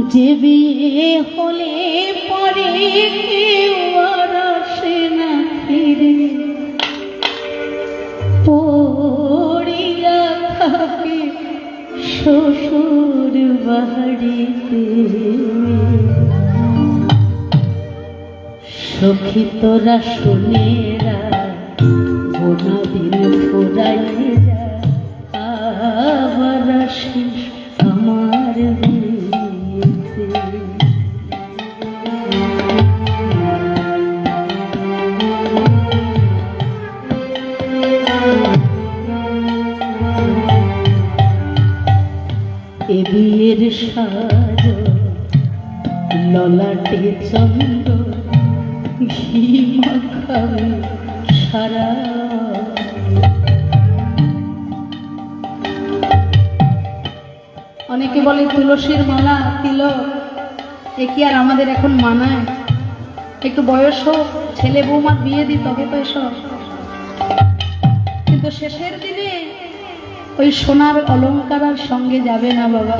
যে বিয়ে হলে পরে কেউ আর আসে না ফিরে। পড়িয়া থাকে শ্বশুর বাড়িতে। সখী তোরা শুনেরা গোনা দিন ফুরাইয়ে যা। আবার আসিস আমার ললাটে ঘি মাখাবে সারা। অনেকে বলে তুলসীর মালা, তিলক, এ কি আর আমাদের এখন মানায়? একটু বয়স হোক, ছেলে বৌমার বিয়ে দিই, তবে তো এসব। কিন্তু শেষের দিনে ওই সোনার অলঙ্কার সঙ্গে যাবে না বাবা।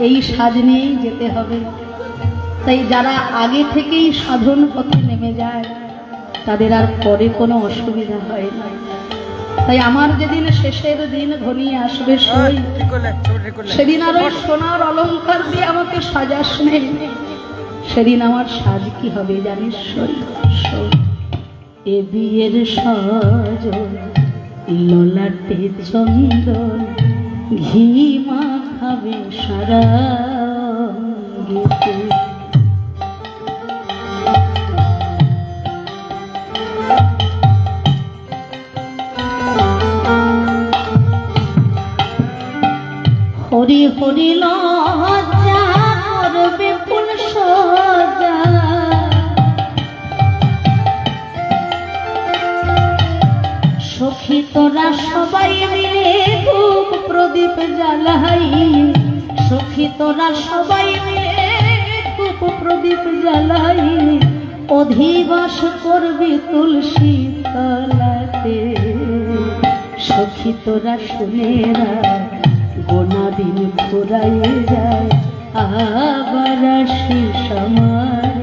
এই সাজ নিয়েই যেতে হবে। তাই যারা আগে থেকেই সাধন পথে নেমে যায় তাদের আর পরে কোনো অসুবিধা হয় না। তাই আমার যেদিন শেষের দিন ঘনিয়ে আসবে সই সেদিন আর ওই সোনার অলংকার দিয়ে আমাকে সাজাস নেই সেদিন আমার সাজ কি হবে জানিস সই। এ বিয়ের সাজ ললাটে চন্দন ঘি মাখাবে সারা অঙ্গেতে। হরি হরি লজ্জা করবে ফুল সজা সখী তোরা সবাই মিলে ধূপ প্রদীপ জ্বালাই সখী তোরা সবাই মিলে প্রদীপ জ্বালাই অধিবাস করবি তুলসী তলাতে। সখী তোরা শুনেরা গোনা দিন ফুরাইয়ে যায়, আবার আমার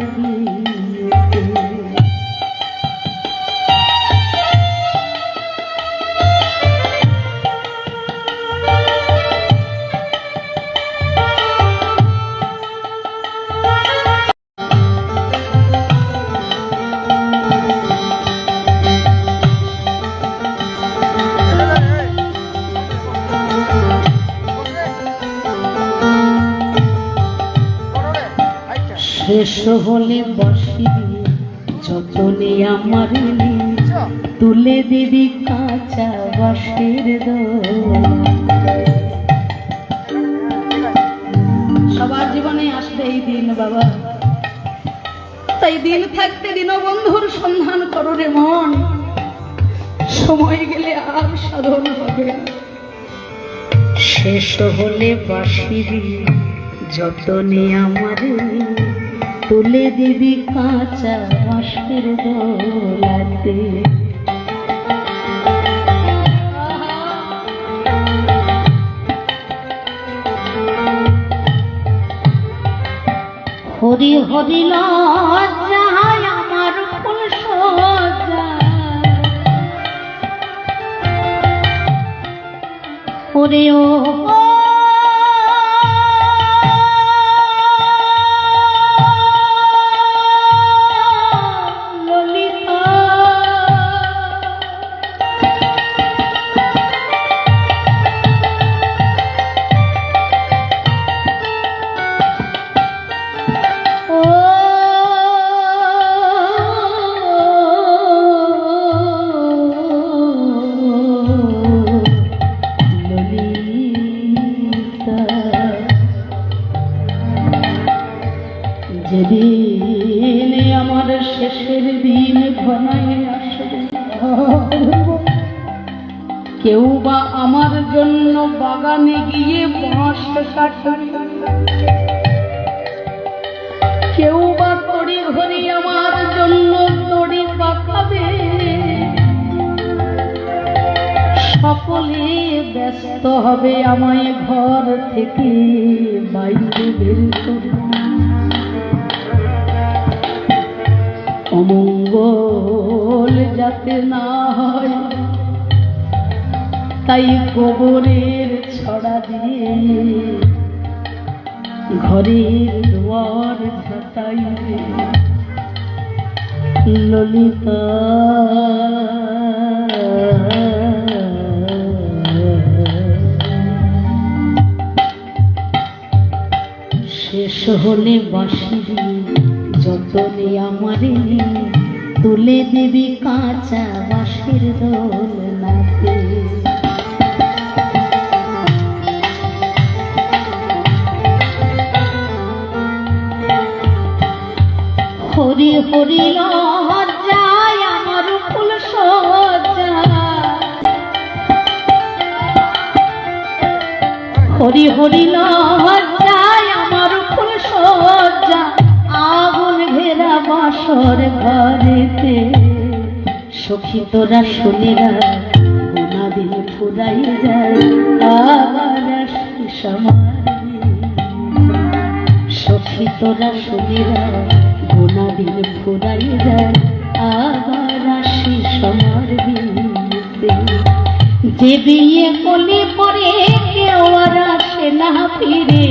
শেষ হলে বসি যতনে আমার তুলে দিবি কাঁচা দোলা। সবার জীবনে আসবে এই দিন বাবা। তাই দিন থাকতে দীনবন্ধুর সন্ধান করো রে মন। সময় গেলে আর সাধন হবে। শেষ হলে বাসিবি যতনে আমার তুলে দিবি কাঁচা বাঁশের দোলাতে হরি হরি লজ্জায় আমার ফুল সজ্জা ওরে ও যেদিন আমার শেষের দিন ঘনায় আসবে, কেউ বা আমার জন্য বাগানে গিয়ে বাঁশ কাটবে। কেউ বা তড়ি ঘড়ি আমার জন্য তড়ি পাকাবে। সকলে ব্যস্ত হবে আমায় ঘর থেকে বাইরে সুখের করুণা অমঙ্গল যাতে না হয়, তাই গোবরের ছড়া দিয়ে ঘরের দুয়ার ঝাঁটাইবে ললিতা শেষ হলে বাসিবি যতনে আমারে তুলে দিবি কাঁচা বাঁশের দোল নাতে। হরি হরি লজ্জায় আমার ফুল সজ্জা। হরি হরি লজ্জায় বাসর ঘরেতে সখী তোরা শুনিরা গোনা দিন ফুরাই যায়, আবার আসি সমারে সখী তোরা শুনিরা গোনা দিন ফুরাই যায়, আবার আসি সমার বিনতে যে বিয়ে কলি পরে কেউ আর আসে না ফিরে।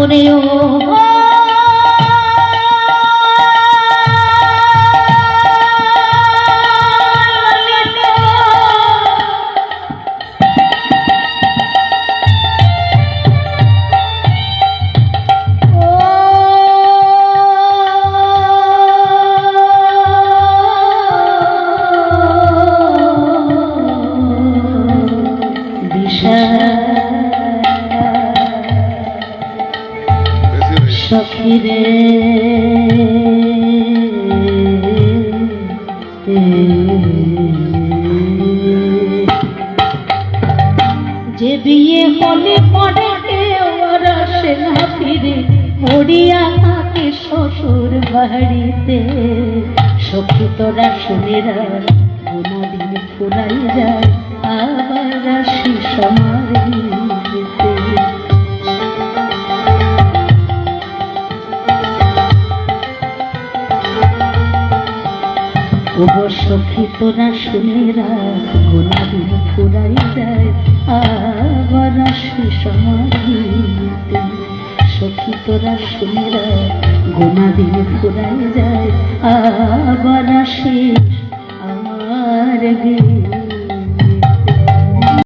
ও সখিরে যে বিয়ে হলে কেউ আর আসে না ফিরে, মরিয়া থাকে শ্বশুর বাড়িতে। সখী তোরা শুনেরা গোনা দিন ফুরাই যায়, আবার আসি সখী তোরা শুনেরা গোনা দিন ফুরাই যায়, আবার আসি সমাধিতে সখী তোরা শুনেরা গোনা দিন ফুরাই যায়, আবার আসি আমার বিয়ে